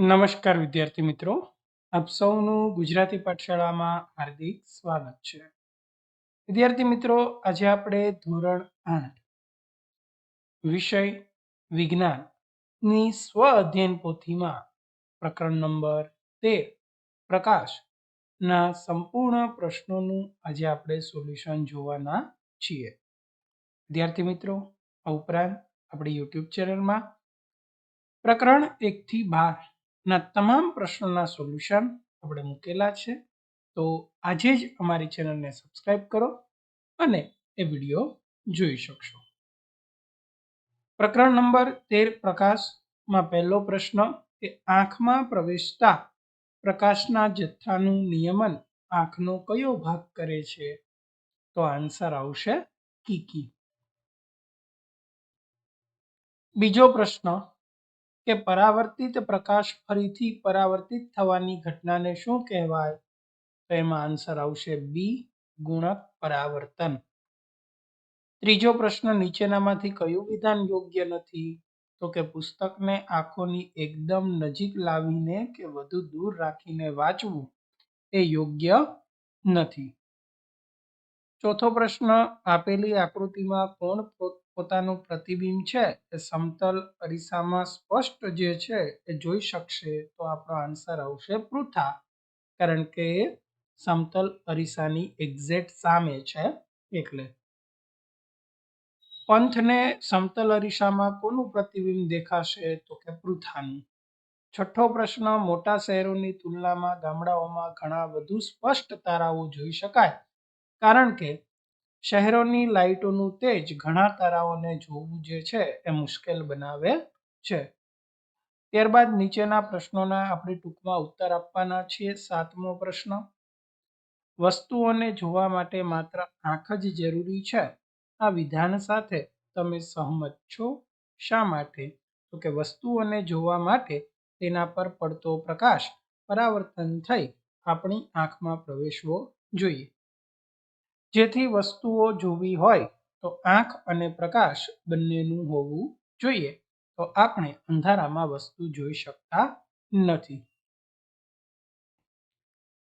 નમસ્કાર વિદ્યાર્થી મિત્રો. આપ સૌનું ગુજરાતી પાઠશાળામાં હાર્દિક સ્વાગત છે. વિદ્યાર્થી મિત્રો, આજે આપણે ધોરણ આઠ, વિષય વિજ્ઞાનની સ્વ અધ્યયન પોથીમાં પ્રકરણ નંબર તેર, પ્રકાશના સંપૂર્ણ પ્રશ્નોનું આજે આપણે સોલ્યુશન જોવાના છીએ. વિદ્યાર્થી મિત્રો, આ ઉપરાંત આપણી યુટ્યુબ ચેનલમાં પ્રકરણ એકથી બાર ના, તમામ પ્રશ્નોના સોલ્યુશન આપણે મૂકેલા છે. તો આજે જ અમારી ચેનલને સબસ્ક્રાઇબ કરો અને એ વીડિયો જોઈ શકશો. પ્રકરણ નંબર તેર, પ્રકાશમાં પહેલો પ્રશ્ન કે આંખમાં પ્રવેશતા પ્રકાશના જથ્થાનું નિયમન આંખનો કયો ભાગ કરે છે? તો આન્સર આવશે કીકી. બીજો પ્રશ્ન કે પરાવર્તિત પ્રકાશ ફરીથી પરાવર્તિત થવાની ઘટનાને શું કહેવાય? તો એમાં આન્સર આવશે બી ગુણક પરાવર્તન. ત્રીજો પ્રશ્ન નીચેનામાંથી કયું વિધાન યોગ્ય નથી? તો કે પુસ્તકને આંખોની એકદમ નજીક લાવીને કે વધુ દૂર રાખીને વાંચવું એ યોગ્ય નથી. ચોથો પ્રશ્ન, આપેલી આકૃતિમાં કોણ પોતાનું પ્રતિબિંબ છે એ સમતલ અરીસામાં સ્પષ્ટ જે છે એ જોઈ શકશે તો આપણો આન્સર આવશે પૃથા. કારણ કે એ સમતલ અરીસાની એક્ઝેક્ટ સામે છે એટલે. પંથને સમતલ અરીસામાં કોનું પ્રતિબિંબ દેખાશે તો કે પૃથાનું? છઠ્ઠો પ્રશ્ન, મોટા શહેરોની તુલનામાં ગામડાઓમાં ઘણા વધુ સ્પષ્ટ તારાઓ જોઈ શકાય. કારણ કે શહેરોની લાઇટોનું તેજ ઘણા તારાઓને જોવું જે છે એ મુશ્કેલ બનાવે છે. ત્યારબાદ નીચેના પ્રશ્નોના આપણે ટૂંકમાં ઉત્તર આપવાના છીએ. સાતમો પ્રશ્ન, વસ્તુઓને જોવા માટે માત્ર આંખ જ જરૂરી છે? આ વિધાન સાથે તમે સહમત છો? શા માટે? તો કે વસ્તુઓને જોવા માટે તેના પર પડતો પ્રકાશ પરાવર્તન થઈ આપણી આંખમાં પ્રવેશવો જોઈએ. જેથી વસ્તુઓ જોવી હોય તો આંખ અને પ્રકાશ બંનેનું હોવું જોઈએ. તો આપણે અંધારામાં વસ્તુ જોઈ શકતા નથી.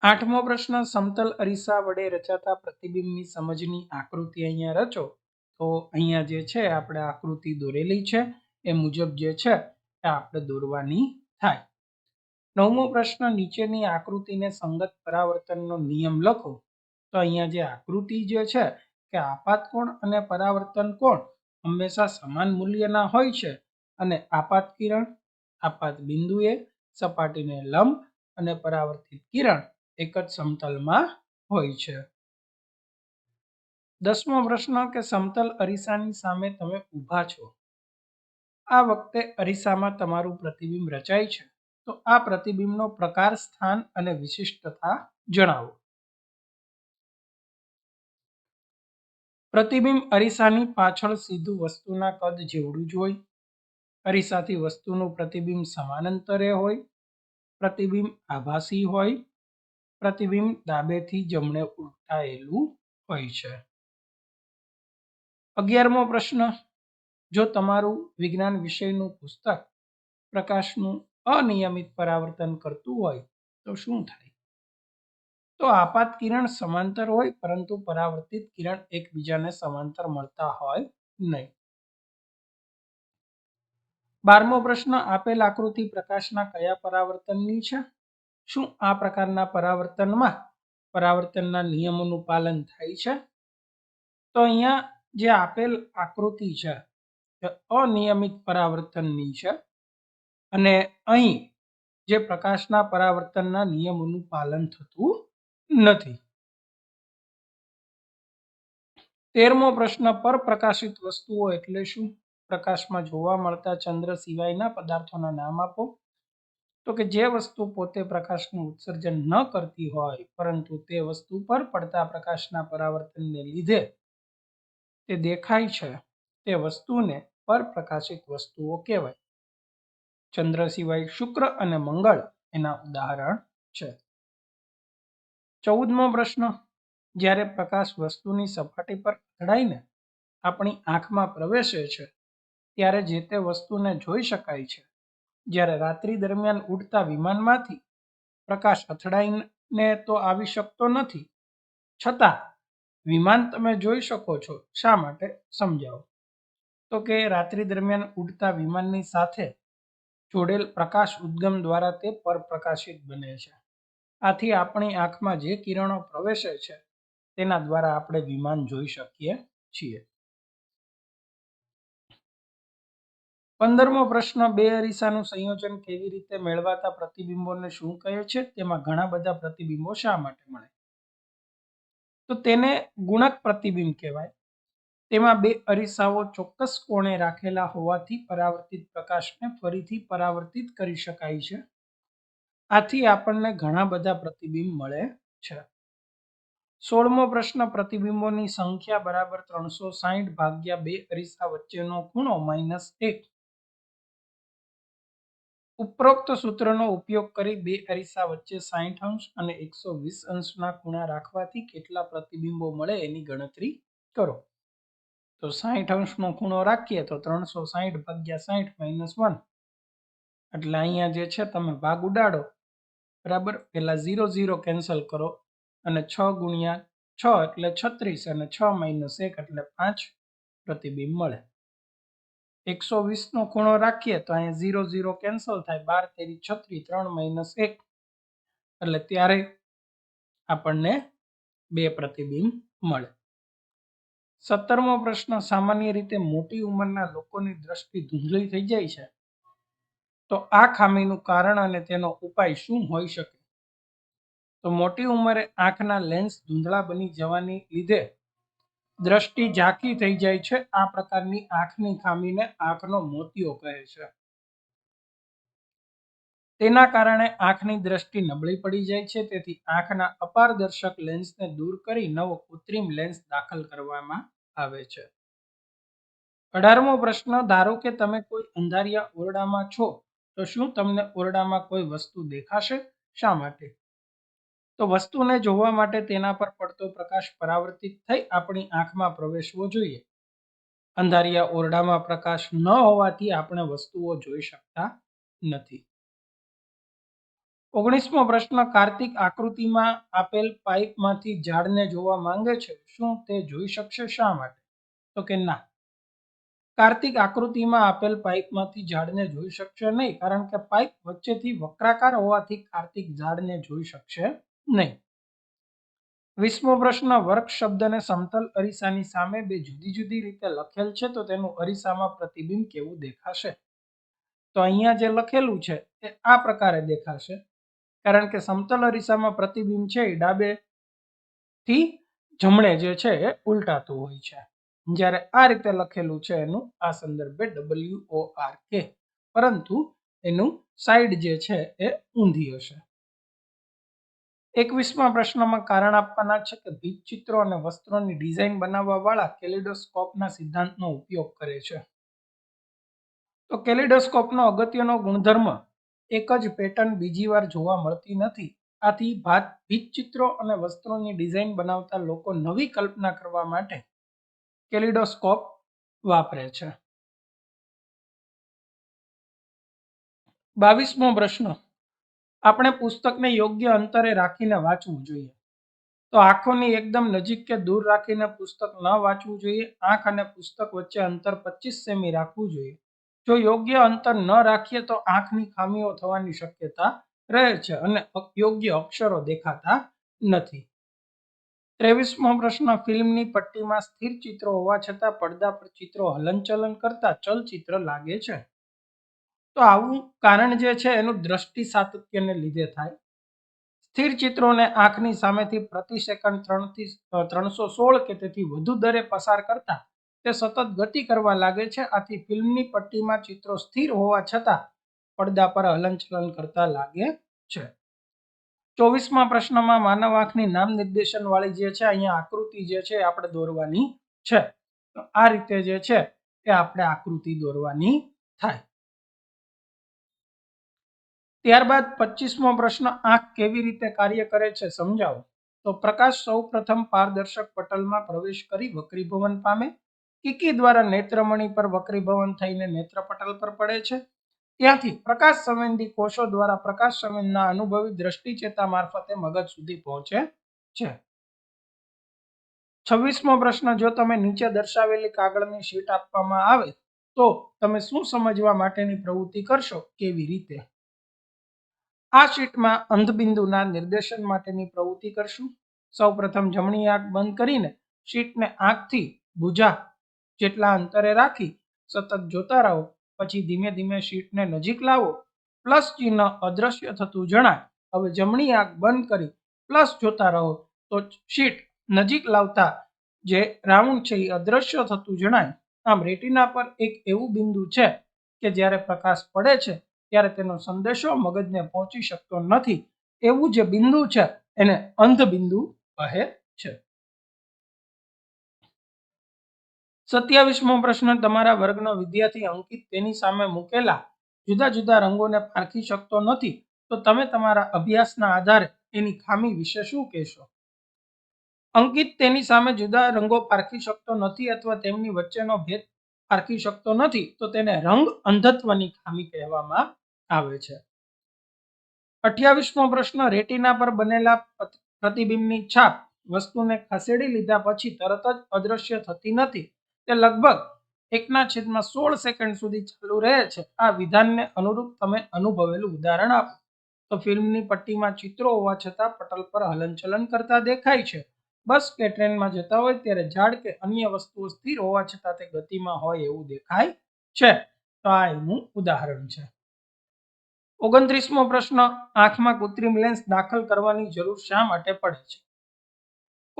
આઠમો પ્રશ્ન, સમતલ અરીસા વડે રચાતા પ્રતિબિંબની સમજની આકૃતિ અહીંયા રચો. તો અહીંયા જે છે, આપણે આકૃતિ દોરેલી છે. એ મુજબ જે છે, એ આપણે દોરવાની થાય. નવમો પ્રશ્ન, નીચેની આકૃતિને સંગત પરાવર્તનનો નિયમ લખો. તો અહીંયા જે આકૃતિ જે છે કે આપાત કોણ અને પરાવર્તન કોણ હંમેશા સમાન મૂલ્યના હોય છે. અને આપાત કિરણ, આપાત બિંદુએ સપાટીને લંબ અને પરાવર્તિત કિરણ એક જ સમતલમાં હોય છે. દસમો પ્રશ્ન કે સમતલ અરીસાની સામે તમે ઊભા છો. આ વખતે અરીસામાં તમારું પ્રતિબિંબ રચાય છે. તો આ પ્રતિબિંબનો પ્રકાર સ્થાન અને વિશિષ્ટતા જણાવો. પ્રતિબિંબ અરીસાની પાછળ સીધું વસ્તુના કદ જેવડું જ હોય. અરીસાથી વસ્તુનું પ્રતિબિંબ સમાનાંતરે હોય. પ્રતિબિંબ આભાસી હોય. પ્રતિબિંબ ડાબેથી જમણે ઉલટાયેલું હોય છે. અગિયારમો પ્રશ્ન. જો તમારું વિજ્ઞાન વિષયનું પુસ્તક પ્રકાશનું અનિયમિત પરાવર્તન કરતું હોય, તો શું થાય? તો આપાત કિરણ સમાંતર હોય, પરંતુ પરાવર્તિત કિરણ એકબીજાને સમાંતર મળતા હોય નહીં. બારમો પ્રશ્ન, આપેલ આકૃતિ પ્રકાશના કયા પરાવર્તનની છે? શું આ પ્રકારના પરાવર્તનમાં પરાવર્તનના નિયમોનું પાલન થાય છે? તો અહીંયા જે આપેલ આકૃતિ છે, એ અનિયમિત પરાવર્તનની છે અને અહીં જે પ્રકાશના પરાવર્તનના નિયમોનું પાલન થતું નથી. તેરમો પ્રશ્ન, પર પ્રકાશિત વસ્તુઓ એટલે શું? પ્રકાશમાં જોવા મળતા ચંદ્ર સિવાયના પદાર્થોના નામ આપો. તો કે જે વસ્તુ પોતે પ્રકાશનું ઉત્સર્જન ન કરતી હોય, પરંતુ તે વસ્તુ પર પડતા પ્રકાશના પરાવર્તનને લીધે તે દેખાય છે. તે વસ્તુને પરપ્રકાશિત વસ્તુઓ કહેવાય. ચંદ્ર સિવાય શુક્ર અને મંગળ એના ઉદાહરણ છે. ચૌદમો પ્રશ્ન. જ્યારે પ્રકાશ વસ્તુની સપાટી પર અથડાઈને આપણી આંખમાં પ્રવેશે છે, ત્યારે જે તે વસ્તુને જોઈ શકાય છે. જ્યારે રાત્રિ દરમિયાન ઉડતા વિમાનમાંથી પ્રકાશ અથડાઈને તો આવી શકતો નથી. છતાં, વિમાન તમે જોઈ શકો છો. શા માટે? સમજાવો. તો કે રાત્રિ દરમિયાન ઉડતા વિમાનની સાથે જોડેલ પ્રકાશ ઉદ્ગમ દ્વારા તે પરપ્રકાશિત બને છે. આથી આપણી આંખમાં જે કિરણો પ્રવેશે છે, તેના દ્વારા આપણે વિમાન જોઈ શકીએ છીએ. પંદરમો પ્રશ્ન, બે અરીસાનું સંયોજન કેવી રીતે મેળવાતા પ્રતિબિંબોને શું કહે છે? તેમાં ઘણા બધા પ્રતિબિંબો શા માટે મળે? તો તેને ગુણક પ્રતિબિંબ કહેવાય. તેમાં બે અરીસાઓ ચોક્કસ કોણે રાખેલા હોવાથી પરાવર્તિત પ્રકાશને ફરીથી પરાવર્તિત કરી શકાય છે. આથી આપણને ઘણા બધા પ્રતિબિંબ મળે છે. સોળમો પ્રશ્ન, પ્રતિબિંબોની સંખ્યા બરાબર ત્રણસો સાહીઠ ભાગ્યા બે અરીસા વચ્ચેનો ખૂણો માઇનસ એક. ઉપરોક્ત સૂત્રનો ઉપયોગ કરી બે અરીસા વચ્ચે સાહીઠ અંશ અને એકસો વીસ અંશના ખૂણા રાખવાથી કેટલા પ્રતિબિંબો મળે એની ગણતરી કરો. તો સાહીઠ અંશનો ખૂણો રાખીએ તો ત્રણસો સાહીઠ ભાગ્યા સાહીઠ માઇનસ વન. એટલે અહીંયા જે છે તમે ભાગ ઉડાડો. બરાબર? પહેલાં ઝીરો ઝીરો કેન્સલ કરો અને છ ગુણ્યા છ એટલે છત્રીસ અને છ માઇનસ એક એટલે પાંચ પ્રતિબિંબ મળે. એકસો વીસનો ખૂણો રાખીએ તો અહીંયા ઝીરો ઝીરો કેન્સલ થાય. બાર તેરી છત્રીસ ત્રણ માઇનસ એક. એટલે ત્યારે આપણને બે પ્રતિબિંબ મળે. સત્તરમો પ્રશ્ન, સામાન્ય રીતે મોટી ઉંમરના લોકોની દ્રષ્ટિ ધૂંધળી થઈ જાય છે. તો આ ખામીનું કારણ અને તેનો ઉપાય શું હોઈ શકે? તો મોટી ઉંમરે આંખના લેન્સ ધૂંધળા બની જવાની લીધે દ્રષ્ટિ ઝાંખી થઈ જાય છે. આ પ્રકારની આંખની ખામીને આંખનો મોતિયો કહે છે. તેના કારણે આંખની દ્રષ્ટિ નબળી પડી જાય છે. તેથી આંખના અપારદર્શક લેન્સને દૂર કરી નવો કૃત્રિમ લેન્સ દાખલ કરવામાં આવે છે. અઢારમો પ્રશ્ન, ધારો કે તમે કોઈ અંધારિયા ઓરડામાં છો તો શું તમને ઓરડામાં કોઈ વસ્તુ દેખાશે? શા માટે? તો વસ્તુને જોવા માટે તેના પર પડતો પ્રકાશ પરાવર્તિત થઈ આપણી આંખમાં પ્રવેશવો જોઈએ. અંધારિયા ઓરડામાં પ્રકાશ ન હોવાથી આપણે વસ્તુઓ જોઈ શકતા નથી. ઓગણીસમો પ્રશ્ન, કાર્તિક આકૃતિમાં આપેલ પાઇપમાંથી ઝાડને જોવા માંગે છે. શું તે જોઈ શકશે? શા માટે? તો કે ના. કાર્તિક આકૃતિમાં આપેલ પાઇપમાંથી ઝાડને જોઈ શકશે નહીં, કારણ કે પાઇપ વચ્ચેથી વક્રાકાર હોવાથી કાર્તિક ઝાડને જોઈ શકશે નહીં. વીસમો પ્રશ્ન, વર્ક શબ્દને સમતલ અરીસાની સામે બે જુદી જુદી રીતે લખેલ છે, તો તેનું અરીસામાં પ્રતિબિંબ કેવું દેખાશે? તો અહીંયા જે લખેલું છે, એ આ પ્રકારે દેખાશે. કારણ કે સમતલ અરીસામાં પ્રતિબિંબ છે, એ ડાબે થી જમણે જે છે, એ ઉલટાતું હોય છે. જ્યારે આ રીતે લખેલું છે એનું આ સંદર્ભે ડબલ્યુ ઓ આર કે પરંતુ એનું સાઈડ જે છે એ ઊંધી હશે. એકવીસમા પ્રશ્નમાં કારણ આપવાના છે કે ભીત ચિત્રો અને વસ્ત્રોની ડિઝાઇન બનાવવા વાળા કેલિડોસ્કોપના સિદ્ધાંતનો ઉપયોગ કરે છે. તો કેલિડોસ્કોપનો અગત્યનો ગુણધર્મ એક જ પેટર્ન બીજી વાર જોવા મળતી નથી. આથી ભાત ભીતચિત્રો અને વસ્ત્રોની ડિઝાઇન બનાવતા લોકો નવી કલ્પના કરવા માટે કેલિડોસ્કોપ વાપરે છે. બાવીસમો પ્રશ્ન. આપણે પુસ્તકને યોગ્ય અંતરે રાખીને વાંચવું જોઈએ. તો આંખોની એકદમ નજીક કે દૂર રાખીને પુસ્તક ન વાંચવું જોઈએ. આંખ અને પુસ્તક વચ્ચે અંતર પચીસ સેમી રાખવું જોઈએ. જો યોગ્ય અંતર ન રાખીએ તો આંખની ખામીઓ થવાની શક્યતા રહે છે અને યોગ્ય અક્ષરો દેખાતા નથી. ત્રેવીસમો પ્રશ્ન, ફિલ્મની પટ્ટીમાં સ્થિર ચિત્રો હોવા છતાં પડદા પર ચિત્રો હલનચલન કરતા ચલચિત્ર લાગે છે. તો આવું કારણ જે છે, એનું દ્રષ્ટિ સાતત્યને લીધે થાય. સ્થિર ચિત્રોને આંખની સામેથી પ્રતિ સેકન્ડ ત્રણથી ત્રણસો સોળ કે તેથી વધુ દરે પસાર કરતા તે સતત ગતિ કરવા લાગે છે. આથી ફિલ્મની પટ્ટીમાં ચિત્રો સ્થિર હોવા છતાં પડદા પર હલનચલન કરતા લાગે છે. ચોવીસમાં પ્રશ્નમાં માનવ આંખની નામ નિર્દેશન વાળી જે છે, અહીંયા આકૃતિ જે છે આપણે દોરવાની છે. તો આ રીતે જે છે એ આપણે આકૃતિ દોરવાની થાય. ત્યારબાદ પચીસમો પ્રશ્ન, આંખ કેવી રીતે કાર્ય કરે છે સમજાવો. તો પ્રકાશ સૌ પ્રથમ પારદર્શક પટલમાં પ્રવેશ કરી વક્રીભવન પામે. કિકી દ્વારા નેત્રમણી પર વક્રીભવન થઈને નેત્રપટલ પર પડે છે. ત્યાંથી પ્રકાશ સંવેદી કોષો દ્વારા પ્રકાશ સંવેદના અનુભવી દ્રષ્ટિ ચેતા મારફતે મગજ સુધી પહોંચે છે. છવ્વીસમો પ્રશ્ન, જો તમે નીચે દર્શાવેલી કાગળની શીટ આપવામાં આવે, તો તમે શું સમજવા માટેની પ્રવૃત્તિ કરશો? કેવી રીતે? આ શીટમાં અંધબિંદુના નિર્દેશન માટેની પ્રવૃત્તિ કરશું. સૌપ્રથમ જમણી આંખ બંધ કરીને શીટને આંખથી ભુજા જેટલા અંતરે રાખી સતત જોતા રહો. પછી ધીમે ધીમે શીટને નજીક લાવો. પ્લસ ચિહ્ન અદ્રશ્ય થતું જણાય. હવે જમણી આંખ બંધ કરી પ્લસ જોતા રહો તો શીટ નજીક લાવતા જે રાઉન્ડ છે એ અદ્રશ્ય થતું જણાય. આમ રેટિના પર એક એવું બિંદુ છે કે જ્યારે પ્રકાશ પડે છે ત્યારે તેનો સંદેશો મગજને પહોંચી શકતો નથી. એવું જે બિંદુ છે એને અંધ બિંદુ કહે છે. સત્યાવીસમો પ્રશ્ન તમારા વર્ગનો વિદ્યાર્થી અંકિત તેની સામે મૂકેલા જુદા જુદા રંગોને પારખી શકતો નથી, તો તમે તમારા અભ્યાસના આધારે એની ખામી વિશે શું કહેશો? અંકિત તેની સામે જુદા રંગો પારખી શકતો નથી અથવા તેમની વચ્ચેનો ભેદ પારખી શકતો નથી, તો તેને રંગ અંધત્વની ખામી કહેવામાં આવે છે. અઠ્યાવીસમો પ્રશ્ન, રેટિના પર બનેલા પ્રતિબિંબની છાપ વસ્તુને ખસેડી લીધા પછી તરત જ અદ્રશ્ય થતી નથી તે લગભગ એકના છેદમાં સોળ સેકન્ડ સુધી ચાલુ રહે છે. આ વિધાનને અનુરૂપ તમે અનુભવેલું ઉદાહરણ આપો. તો ફિલ્મની પટ્ટીમાં ચિત્રો હોવા છતાં પટલ પર હલનચલન કરતા દેખાય છે. બસ કે ટ્રેનમાં જતા હોય ત્યારે ઝાડ કે અન્ય વસ્તુઓ સ્થિર હોવા છતાં તે ગતિમાં હોય એવું દેખાય છે. તો આ એનું ઉદાહરણ છે. ઓગણત્રીસમો પ્રશ્ન, આંખમાં કૃત્રિમ લેન્સ દાખલ કરવાની જરૂર શા માટે પડે છે?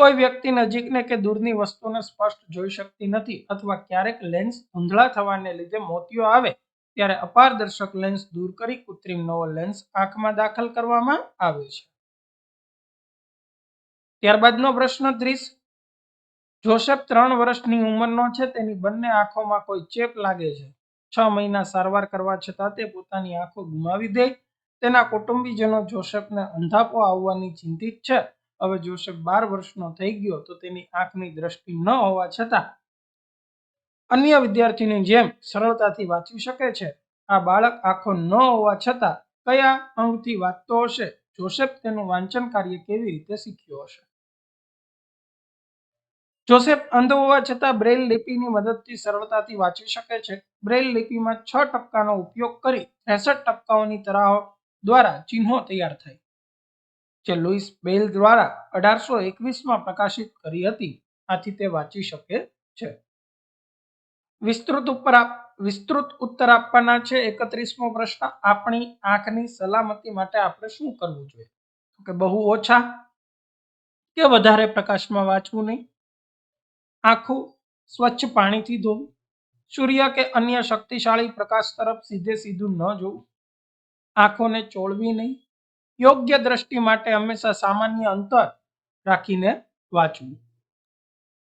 કોઈ વ્યક્તિ નજીકને કે દૂરની વસ્તુને સ્પષ્ટ જોઈ શકતી નથી અથવા ક્યારેક લેન્સ ધૂંધળા થવાને લીધે મોતિયો આવે, ત્યારે અપારદર્શક લેન્સ દૂર કરી કૃત્રિમ નવો લેન્સ આંખમાં દાખલ કરવામાં આવે છે. ત્યારબાદનો પ્રશ્ન ત્રીસ. જોસેફ ત્રણ વર્ષની ઉંમરનો છે, તેની બંને આંખોમાં કોઈ ચેપ લાગે છે. છ મહિના સારવાર કરવા છતાં તે પોતાની આંખો ગુમાવી દે. તેના કુટુંબીજનો જોસેફને અંધાપો આવવાની ચિંતિત છે. હવે જોસેફ બાર વર્ષનો થઈ ગયો તો તેની આંખની દ્રષ્ટિ ન હોવા છતાં અન્ય વિદ્યાર્થીની જેમ સરળતાથી વાંચી શકે છે. આ બાળક આંખો ન હોવા છતાં કયા અંગથી વાંચતો હશે? જોસેફ તેનું વાંચન કાર્ય કેવી રીતે શીખ્યો હશે? જોસેફ અંધ હોવા છતાં બ્રેઇલ લિપિની મદદથી સરળતાથી વાંચી શકે છે, બ્રેઇલ લિપિમાં છ ટપકાનો ઉપયોગ કરી ત્રેસઠ ટપકાઓની તરાહો દ્વારા ચિહ્નો તૈયાર થાય. જે લુઈસ બેલ દ્વારા અઢારસો એકવીસમાં પ્રકાશિત કરી હતી. આથી તે વાંચી શકે છે. વિસ્તૃત ઉપર વિસ્તૃત ઉત્તર આપવાના છે એકત્રીસમો પ્રશ્ન. આપણી આંખની સલામતી માટે આપણે શું કરવું જોઈએ? કે બહુ ઓછા કે વધારે પ્રકાશમાં વાંચવું નહીં? આંખું સ્વચ્છ પાણીથી ધોવું સૂર્ય કે અન્ય શક્તિશાળી પ્રકાશ તરફ સીધે સીધું ન જોવું. આંખોને ચોળવી નહીં. યોગ્ય દ્રષ્ટિ માટે હંમેશા સામાન્ય અંતર રાખીને વાંચવું.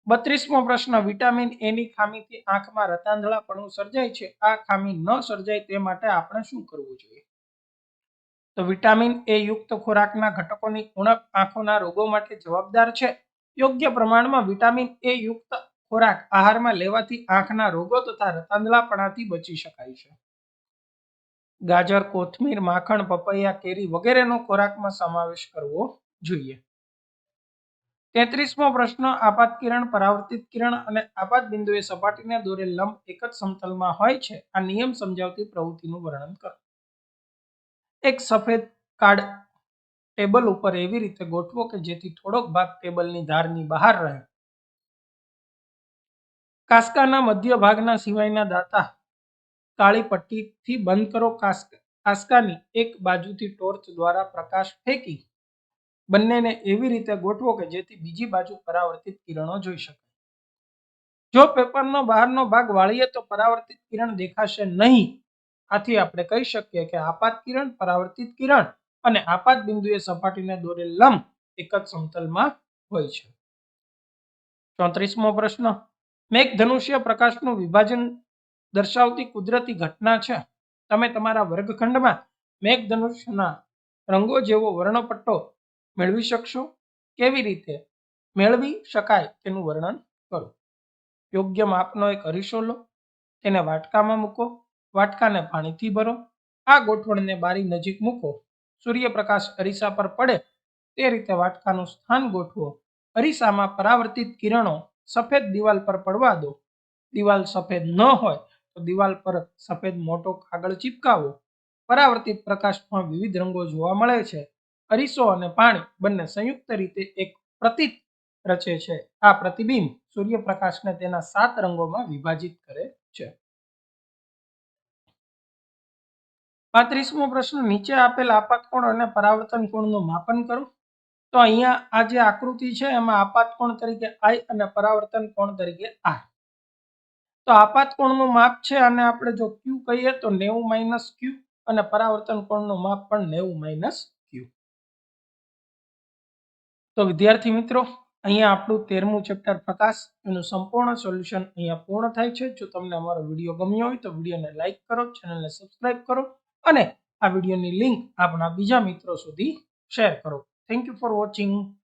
બત્રીસમો પ્રશ્ન, વિટામિન એ ની ખામીથી આંખમાં રતાંધળાપણું સર્જાય છે? આ ખામી ન સર્જાય તે માટે આપણે શું કરવું જોઈએ? તો વિટામિન એ યુક્ત ખોરાકના ઘટકોની ઉણપ આંખોના રોગો માટે જવાબદાર છે. યોગ્ય પ્રમાણમાં વિટામિન એ યુક્ત ખોરાક આહારમાં લેવાથી આંખના રોગો તથા રતાંધળાપણાથી બચી શકાય છે. ગાજર, કોથમીર, માખણ, પપૈયા, કેરી વગેરેનો ખોરાકમાં સમાવેશ કરવો જોઈએ. તેત્રીસમો પ્રશ્ન, આપાત કિરણ, પરાવર્તિત કિરણ અને આપાત બિંદુએ સપાટીને દોરેલ લંબ એક જ સમતલમાં હોય છે. આ નિયમ સમજાવતી પ્રવૃત્તિનું વર્ણન કરો. એક સફેદ કાર્ડ ટેબલ ઉપર એવી રીતે ગોઠવો કે જેથી થોડોક ભાગ ટેબલની ધારની બહાર રહે. કાસ્કાના મધ્ય ભાગના સિવાયના દાતા કાળી પટ્ટીથી બંધ કરો કાસકાની એક બાજુથી ટોર્ચ દ્વારા પ્રકાશ ફેંકી બંનેને એવી રીતે ગોઠવો કે જેથી બીજી બાજુ પરાવર્તિત કિરણો જોઈ શકાય. જો પેપરનો બહારનો ભાગ વાળીએ તો પરાવર્તિત કિરણ દેખાશે નહીં. આથી આપણે કહી શકીએ કે આપાત કિરણ, પરાવર્તિત કિરણ અને આપાત બિંદુએ સપાટીને દોરેલ લંબ એક જ સમતલમાં હોય છે. ચોત્રીસમો પ્રશ્ન. મેઘધનુષ્ય પ્રકાશનું વિભાજન દર્શાવતી કુદરતી ઘટના છે. તમે તમારા વર્ગખંડમાં મેઘધનુષના રંગો જેવો વર્ણપટ્ટો મેળવી શકશો? કેવી રીતે? મેળવી શકાય તેનું વર્ણન કરો. યોગ્ય માપનો એક અરીસો લો. તેને વાટકામાં મૂકો. વાટકાને પાણીથી ભરો. આ ગોઠવણને બારી નજીક મૂકો. સૂર્યપ્રકાશ અરીસા પર પડે તે રીતે વાટકાનું સ્થાન ગોઠવો. અરીસામાં પરાવર્તિત કિરણો સફેદ દિવાલ પર પડવા દો. દિવાલ સફેદ ન હોય તો દિવાલ પર સફેદ મોટો કાગળ ચિપકાવો. પરાવર્તિત પ્રકાશમાં વિવિધ રંગો જોવા મળે છે. અરીસો અને પાણી બંને સંયુક્ત રીતે એક પ્રતિક રચે છે. આ પ્રતિબિંબ સૂર્યપ્રકાશને તેના સાત રંગોમાં વિભાજિત કરે છે. પાંત્રીસમો પ્રશ્ન, નીચે આપેલ આપાત કોણ અને પરાવર્તન કોણનું માપન કરો. તો અહીંયા આ જે આકૃતિ છે, એમાં આપાત કોણ તરીકે આઈ અને પરાવર્તન કોણ તરીકે આર તો આપાત કોણનું માપ છે અને આપણે જો ક્યુ કહીએ તો નેવું માઇનસ અને પરાવર્તન કોણનું માપ પણ નેવું માઇનસ તો વિદ્યાર્થી મિત્રો, અહીંયા આપણું તેરમું ચેપ્ટર પ્રકાશ, એનું સંપૂર્ણ સોલ્યુશન અહીંયા પૂર્ણ થાય છે. જો તમને અમારો વીડિયો ગમ્યો હોય તો વિડીયોને લાઇક કરો, ચેનલને સબસ્ક્રાઇબ કરો અને આ વિડીયોની લિંક આપણા બીજા મિત્રો સુધી શેર કરો. Thank you for watching